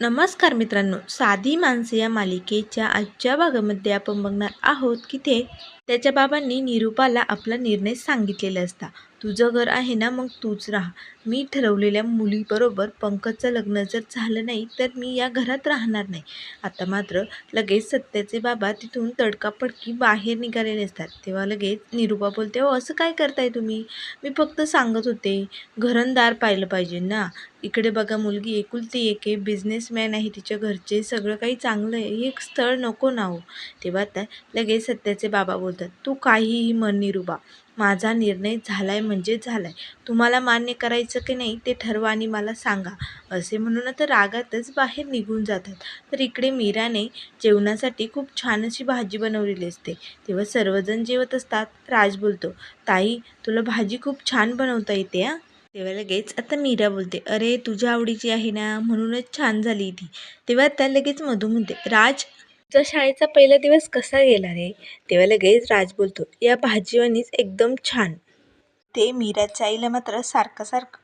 नमस्कार मित्रांनो साधी माणसे या मालिकेच्या आजच्या भागामध्ये आपण बघणार आहोत की ते त्याच्या बाबांनी निरूपाला आपला निर्णय सांगितलेला असता. तुझं घर आहे ना मग तूच राहा. मी ठरवलेल्या मुलीबरोबर पंकजचं लग्न जर झालं नाही तर मी या घरात राहणार नाही. आता मात्र लगेच सत्याचे बाबा तिथून तडकापडकी बाहेर निघालेले असतात. तेव्हा लगेच निरूपा बोलते हो असं काय करताय तुम्ही? मी फक्त सांगत होते घरंदार पाहिलं पाहिजे ना. इकडे बघा मुलगी एकुलती एक आहे बिझनेसमॅन आहे तिच्या घरचे सगळं काही चांगलं आहे हे एक स्थळ नको ना हो. तेव्हा आता लगेच सत्याचे बाबा बोलतात तू काहीही म्हण निरूबा माझा निर्णय झाला आहे म्हणजे झाला आहे तुम्हाला मान्य करायचं की नाही ते ठरवा आणि मला सांगा. असे म्हणून आता रागातच बाहेर निघून जातात. तर इकडे मीराने जेवणासाठी खूप छान अशी भाजी बनवलेली असते. तेव्हा सर्वजण जेवत असतात. राज बोलतो ताई तुला भाजी खूप छान बनवता येते हां? तेव्हा लगेच आता मीरा बोलते अरे तुझ्या आवडीची आहे ना म्हणूनच छान झाली ती. तेव्हा त्या लगेच मधू म्हणते राज तुझा शाळेचा पहिला दिवस कसा गेला रे? तेव्हा लगेच राज बोलतो या भाजीवानीच एकदम छान. ते मीराच्या आईला मात्र सारखं सारखं.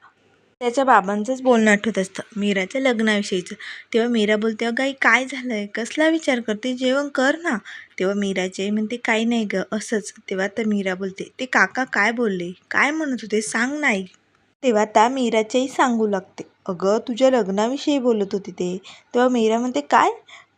त्याच्या बाबांचंच बोलणं आठवत असतं मीराच्या लग्नाविषयीचं. तेव्हा मीरा बोलते अगं आई काय झालं आहे कसला विचार करते? जेवण कर ना. तेव्हा मीराची आई म्हणते काही नाही गं असंच. तेव्हा तर मीरा बोलते ते काका काय बोलले? काय म्हणत होते? सांग नाही तेव्हा त्या मीराच्याही सांगू लागते अगं तुझ्या लग्नाविषयी बोलत होती ते. तेव्हा मीरा म्हणते काय?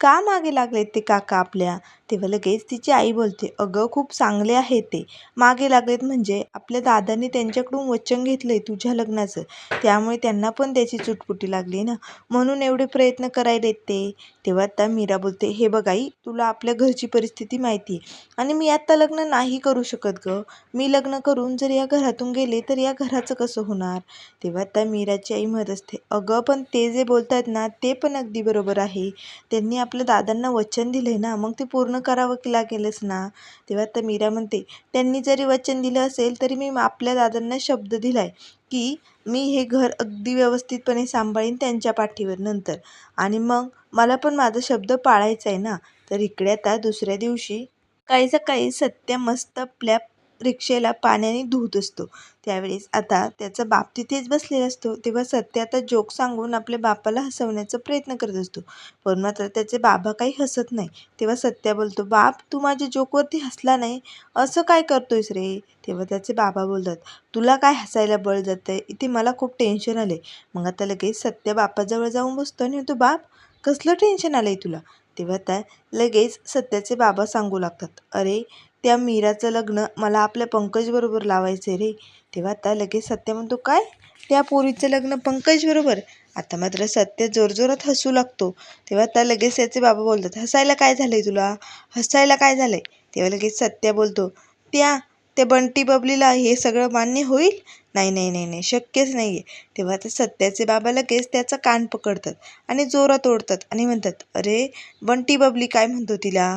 का मागे लागलेत ते काका आपल्या? तेव्हा लगेच तिची आई बोलते अगं खूप चांगले आहे ते. मागे लागलेत म्हणजे आपल्या दादाने त्यांच्याकडून वचन घेतलंय तुझ्या लग्नाचं. त्यामुळे त्यांना पण त्याची चुटपुटी लागली ना. म्हणून एवढे प्रयत्न करायलेत ते. तेव्हा आता मीरा बोलते हे बघ आई तुला आपल्या घरची परिस्थिती माहिती आहे आणि मी आत्ता लग्न नाही करू शकत गं. मी लग्न करून जर या घरातून गेले तर या घराचं कसं होणार? तेव्हा त्या मीराची आई म्हणत असते अगं पण ते जे बोलतात ना ते पण अगदी बरोबर आहे. त्यांनी आपल्या दादांना वचन दिले ना मग ते पूर्ण करावं की लागेलच ना? तेव्हा तर मीरा म्हणते त्यांनी जरी वचन दिलं असेल तरी मी आपल्या दादांना शब्द दिलाय की मी हे घर अगदी व्यवस्थितपणे सांभाळीन त्यांच्या पाठीवर नंतर. आणि मग मला पण माझा शब्द पाळायचा आहे ना? तर इकडे आता दुसऱ्या दिवशी काही सकाळी सत्य मस्त आपल्या रिक्षेला पाण्याने धुत असतो. त्यावेळेस आता त्याचा बाप तिथेच बसलेला असतो. तेव्हा सत्य आता जोक सांगून आपल्या बापाला हसवण्याचा प्रयत्न करत असतो. पण मात्र त्याचे बाबा काही हसत नाही. तेव्हा सत्या बोलतो बाप तू माझ्या जोकवरती हसला नाही. असं काय करतोयस रे? तेव्हा त्याचे बाबा बोलतात तुला काय हसायला बळ जातं आहे इथे मला खूप टेन्शन आलं आहे मग आता लगेच सत्य बापाजवळ जाऊन बसतो आणि तो बाप कसलं टेन्शन आलं आहे तुला? तेव्हा त्या लगेच सत्याचे बाबा सांगू लागतात अरे त्या मीराचं लग्न मला आपल्या पंकजबरोबर लावायचं आहे रे. तेव्हा आता लगेच सत्य म्हणतो काय? त्या पोरीचं लग्न पंकजबरोबर? आता मात्र सत्य जोरजोरात हसू लागतो. तेव्हा आता लगेच त्याचे बाबा बोलतात हसायला काय झालं आहे तुला? हसायला काय झालं आहे तेव्हा लगेच सत्य बोलतो त्या त्या बंटी बबलीला हे सगळं मान्य होईल? नाही नाही नाही नाही शक्यच नाही आहे तेव्हा ते सत्याचे बाबा लगेच त्याचा कान पकडतात आणि जोरात ओढतात आणि म्हणतात अरे बंटी बबली काय म्हणतो तिला?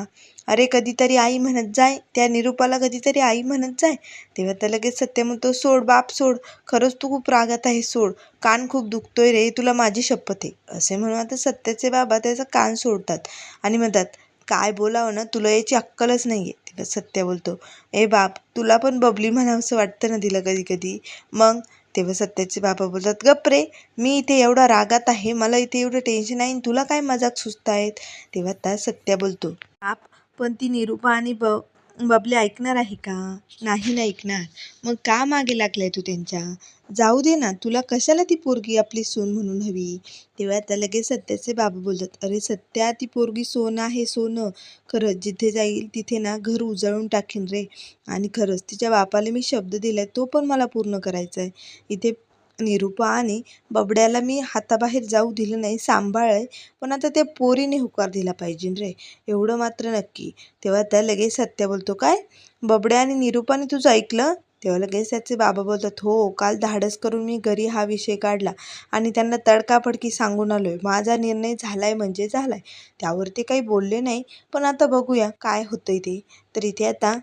अरे कधीतरी आई म्हणत जाय. त्या निरूपाला कधीतरी आई म्हणत जाय. तेव्हा त्या लगेच सत्य म्हणतो सोड बाप सोड. खरंच तू खूप रागात आहे सोड. कान खूप दुखतोय रे. तुला माझी शपथ आहे. असे म्हणून आता सत्याचे बाबा त्याचा कान सोडतात आणि म्हणतात काय बोलावं ना तुला याची अक्कलच नाही आहे सत्य बोलतो. ए बाप तुला पण बबली म्हणावंसं वाटतं ना तिला कधी कधी? मग? तेव्हा सत्याचे बाबा बोलतात गप रे मी इथे एवढा रागात आहे मला इथे एवढं टेन्शन आहे आणि तुला काय मजाक सुचतायत? तेव्हा त्या सत्या बोलतो बाप पण ती निरूपा आणि ब बबली ऐकणार आहे का? नाही ना ऐकणार. मग का मागे लागलाय तू त्यांच्या? जाऊ दे ना तुला कशाला ती पोरगी आपली सोन म्हणून हवी? तेव्हा आता लगेच सत्याचे बाबा बोलतात अरे सत्या ती पोरगी सोनं आहे सोनं. खरंच जिथे जाईल तिथे ना घर उजळून टाकीन रे. आणि खरंच तिच्या बापाला मी शब्द दिलाय तो पण मला पूर्ण करायचा आहे इथे निरूपा आणि बबड्याला मी हाताबाहेर जाऊ दिलं नाही सांभाळलंय पण आता त्या पोरीने होकार दिला पाहिजे रे. एवढं मात्र नक्की. तेव्हा त्या लगेच सत्य बोलतो काय? बबड्या आणि निरूपाने तुझं ऐकलं? तेव्हा लगेच त्याचे बाबा बोलतात हो काल धाडस करून मी घरी हा विषय काढला आणि त्यांना तडकाफडकी सांगून आलो आहे माझा निर्णय झाला आहे म्हणजे झाला आहे त्यावर ते काही बोलले नाही. पण आता बघूया काय होतंय ते. तर इथे आता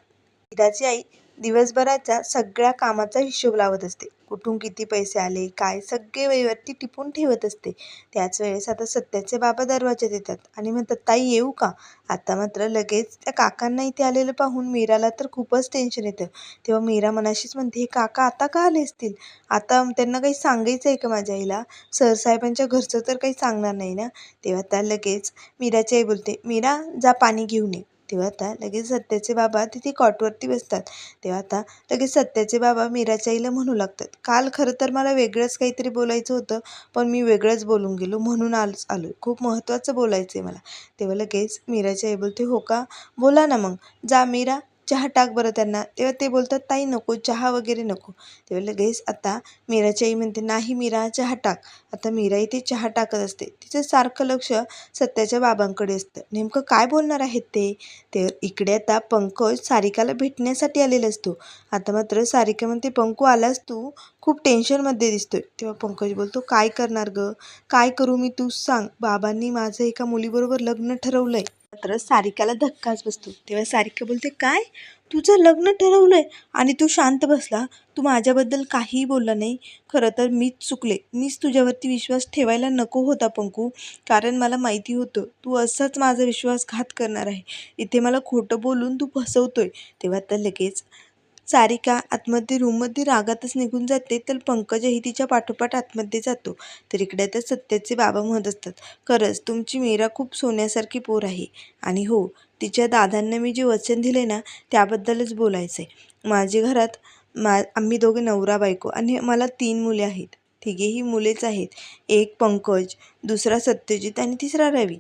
मीराची आई दिवसभराच्या सगळ्या कामाचा हिशोब लावत असते. कुठून किती पैसे आले काय सगळे वहीवर टिपून ठेवत असते. त्याच वेळेस आता सत्याचे बाबा दरवाजात येतात आणि म्हणतात ताई येऊ का? आता मात्र लगेच त्या काकांना इथे आलेलं पाहून मीराला तर खूपच टेन्शन येतं. तेव्हा मीरा मनाशीच म्हणते हे काका आता का आले असतील? आता त्यांना काही सांगायचं आहे का माझ्या आईला? सरसाहेबांच्या घरचं तर काही सांगणार नाही ना? तेव्हा त्या लगेच मीराची आई बोलते मीरा जा पाणी घेऊन ये. तेव्हा आता लगेच सत्याचे बाबा तिथे कॉटवरती बसतात. तेव्हा आता लगेच सत्याचे बाबा मीराच्या आईला म्हणू लागतात. काल खरं तर मला वेगळंच काहीतरी बोलायचं होतं पण मी वेगळंच बोलून गेलो म्हणून आलोच आलो. खूप महत्त्वाचं बोलायचं आहे मला. तेव्हा लगेच मीराची आई बोलते हो का? बोला ना मग. जा मीरा. चहा टाक बरं त्यांना. तेव्हा ते बोलतात ताई नको चहा वगैरे नको. तेव्हा लगेच आता मीराची आई म्हणते नाही मीरा चहा टाक. आता मीरा इथे चहा टाकत असते. तिचं सारखं लक्ष सत्याच्या बाबांकडे असतं. नेमकं काय बोलणार आहेत ते? ते इकडे आता पंकज सारिकाला भेटण्यासाठी आलेला असतो. आता मात्र सारिका म्हणते पंकू आलास तू? खूप टेन्शनमध्ये दिसतोय. तेव्हा पंकज बोलतो काय करणार गं? काय करू मी तूच सांग. बाबांनी माझं एका मुलीबरोबर लग्न ठरवलंय. मात्र सारिकाला धक्काच बसतो. तेव्हा सारिका बोलते काय? तुझं लग्न ठरवलंय आणि तू शांत बसला. तू माझ्याबद्दल काहीही बोलला नाही. खरं तर मीच चुकले. मीच तुझ्यावरती विश्वास ठेवायला नको होता पंकू. कारण मला माहिती होतं तू असाच माझा विश्वासघात करणार आहे. इथे मला खोटं बोलून तू फसवतोय. तेव्हा तर लगेच सारिका आतमध्ये रूममध्ये रागातच निघून जाते तर पंकजही तिच्या पाठोपाठ आतमध्ये जातो. तर इकडे तर सत्याचे बाबा म्हणत असतात खरंच तुमची मीरा खूप सोन्यासारखी पोर आहे. आणि हो तिच्या दादांना मी जे वचन दिले ना त्याबद्दलच बोलायचं आहे माझ्या घरात मा आम्ही दोघे नवरा बायको आणि मला तीन मुले आहेत. तिघेही मुलेच आहेत. एक पंकज दुसरा सत्यजित आणि तिसरा रवी.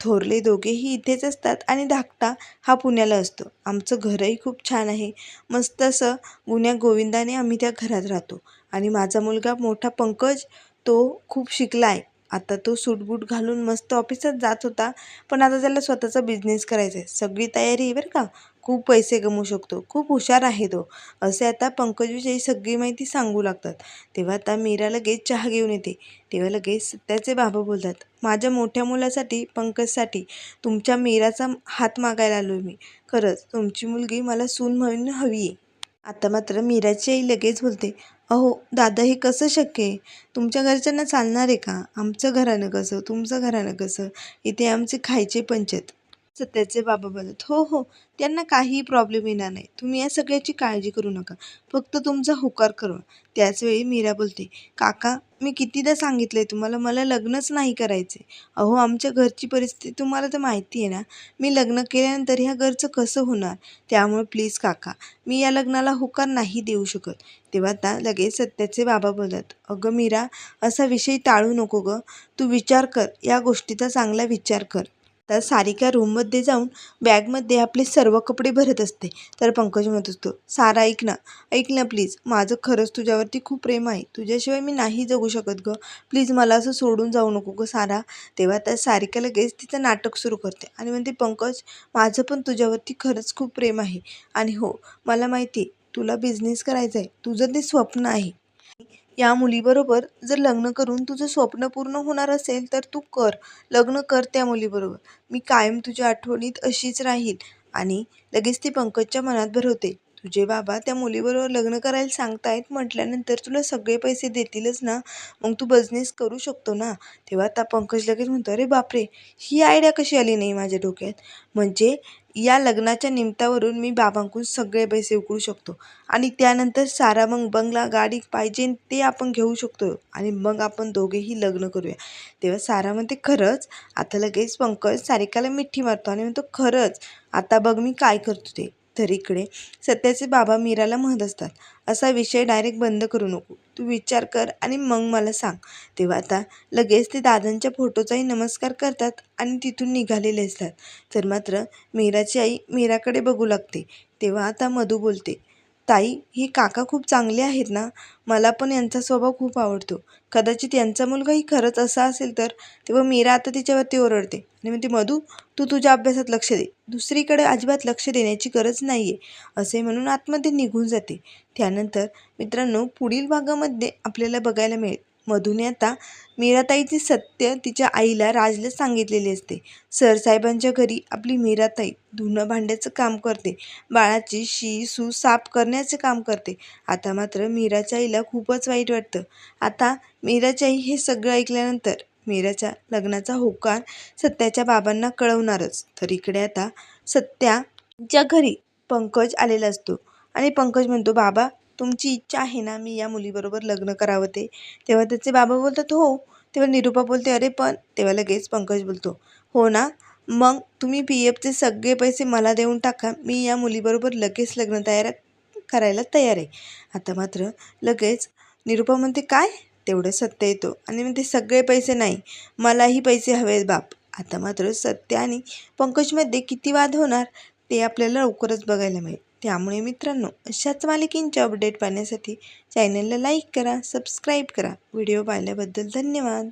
थोरले दोघेही इथेच असतात आणि धाकटा हा पुण्याला असतो. आमचं घरही खूप छान आहे. मस्त असं गुण्या गोविंदाने आम्ही त्या घरात राहतो. आणि माझा मुलगा मोठा पंकज तो खूप शिकला आहे आता तो सूटबूट घालून मस्त ऑफिसात जात होता. पण आता त्याला स्वतःचा बिझनेस करायचा आहे सगळी तयारी आहे बरं का. खूप पैसे कमवू शकतो. खूप हुशार आहे तो. असे आता पंकजविषयी सगळी माहिती सांगू लागतात. तेव्हा आता मीरा लगेच चहा घेऊन येते. तेव्हा लगेच सत्याचे बाबा बोलतात माझ्या मोठ्या मुलासाठी पंकजसाठी तुमच्या मीराचा हात मागायला आलो मी. खरंच तुमची मुलगी मला सून म्हणून हवी आहे. आता मात्र मीराची आई लगेच बोलते अहो दादा हे कसं शक्य आहे? तुमच्या घरच्यांना चालणार आहे का? आमचं घरानं कसं? तुमचं घरानं कसं? इथे आमचे खायचे पंचत सत्याचे बाबा बोलत हो हो त्यांना काहीही प्रॉब्लेम येणार नाही. तुम्ही या सगळ्याची काळजी करू नका. फक्त तुमचा होकार करू. त्याचवेळी मीरा बोलते काका मी कितीदा सांगितलं आहे तुम्हाला मला लग्नच नाही करायचे अहो आमच्या घरची परिस्थिती तुम्हाला तर माहिती आहे ना. मी लग्न केल्यानंतर ह्या घरचं कसं होणार? त्यामुळे प्लीज काका मी या लग्नाला होकार नाही देऊ शकत. तेव्हा आता लगेच सत्याचे बाबा बोलतात अगं मीरा असा विषय टाळू नको गं. तू विचार कर या गोष्टीचा चांगला विचार कर. तर सारिका रूममध्ये जाऊन बॅगमध्ये आपले सर्व कपडे भरत असते. तर पंकज म्हणत असतो सारा ऐक ना ऐक ना प्लीज माझं खरंच तुझ्यावरती खूप प्रेम आहे. तुझ्याशिवाय मी नाही जगू शकत गं. प्लीज मला असं सोडून जाऊ नको गं सारा. तेव्हा त्या सारिका लगेच तिचं नाटक सुरू करते आणि म्हणते पंकज माझं पण तुझ्यावरती खरंच खूप प्रेम आहे. आणि हो मला माहिती आहे तुला बिझनेस करायचा आहे तुझं ते स्वप्न आहे. या मुलीबरोबर जर लग्न करून तुझं स्वप्न पूर्ण होणार असेल तर तू कर. लग्न कर त्या मुलीबरोबर. मी कायम तुझ्या आठवणीत अशीच राहील. आणि लगेच ती पंकजच्या मनात भरवते. तुझे बाबा त्या मुलीबरोबर लग्न करायला सांगतायत म्हटल्यानंतर तुला सगळे पैसे देतीलच ना? मग तू बिझनेस करू शकतो ना? तेव्हा आता पंकज लगेच म्हणतो अरे बापरे ही आयडिया कशी आली नाही माझ्या डोक्यात? म्हणजे या लग्नाच्या निमित्तावरून मी बाबांकडून सगळे पैसे उकळू शकतो. आणि त्यानंतर सारा मग बंगला गाडी पाहिजे ते आपण घेऊ शकतो. आणि मग आपण दोघेही लग्न करूया. तेव्हा सारा म्हणते खरंच? आता लगेच पंकज सारिकाला मिठी मारतो आणि म्हणतो खरंच? आता बघ मी काय करतो ते. तर इकडे सत्याचे बाबा मीराला म्हणत असतात असा विषय डायरेक्ट बंद करू नको. तू विचार कर आणि मग मला सांग. तेव्हा आता लगेच ते दादांच्या फोटोचाही नमस्कार करतात आणि तिथून निघालेले असतात. तर मात्र मीराची आई मीराकडे बघू लागते. तेव्हा आता मधू बोलते ताई ही काका खूप चांगले आहेत ना? मला पण यांचा स्वभाव खूप आवडतो. कदाचित यांचा मुलगाही खरंच असा असेल तर? तेव्हा मीरा आता तिच्यावरती ओरडते. आणि म्हणते मधू तू तुझ्या अभ्यासात लक्ष दे. दुसरीकडे अजिबात लक्ष देण्याची गरज नाही आहे असे म्हणून आतमध्ये निघून जाते. त्यानंतर मित्रांनो पुढील भागामध्ये आपल्याला बघायला मिळेल. मधून आता मीराताईचे सत्य तिच्या आईला राजला सांगितलेले असते. सरसाहेबांच्या घरी आपली मीराताई धुणं भांड्याचं काम करते. बाळाची शी सू साफ करण्याचे काम करते. आता मात्र मीराच्या आईला खूपच वाईट वाटतं. आता मीराच्या आई हे सगळं ऐकल्यानंतर मीराच्या लग्नाचा होकार सत्याच्या बाबांना कळवणारच. तर इकडे आता सत्याच्या घरी पंकज आलेला असतो. आणि पंकज म्हणतो बाबा तुमची इच्छा आहे ना मी या मुलीबरोबर लग्न करावं ते. तेव्हा त्याचे बाबा बोलतात हो. तेव्हा निरूपा बोलते अरे पण तेव्हा लगेच पंकज बोलतो हो ना मग तुम्ही पी एफचे सगळे पैसे मला देऊन टाका मी या मुलीबरोबर लगेच लग्न तयार करायला तयार आहे. आता मात्र लगेच निरूपा म्हणते काय? तेवढं सत्य येतो आणि म्हणते सगळे पैसे नाही मलाही पैसे हवे बाप. आता मात्र सत्य आणि पंकजमध्ये किती वाद होणार ते आपल्याला लवकरच बघायला मिळेल. त्यामुळे मित्रांनो अशाच मालिकेंचे अपडेट पाहण्यासाठी चॅनलला लाईक करा सबस्क्राईब करा. व्हिडिओ पाहिल्याबद्दल धन्यवाद.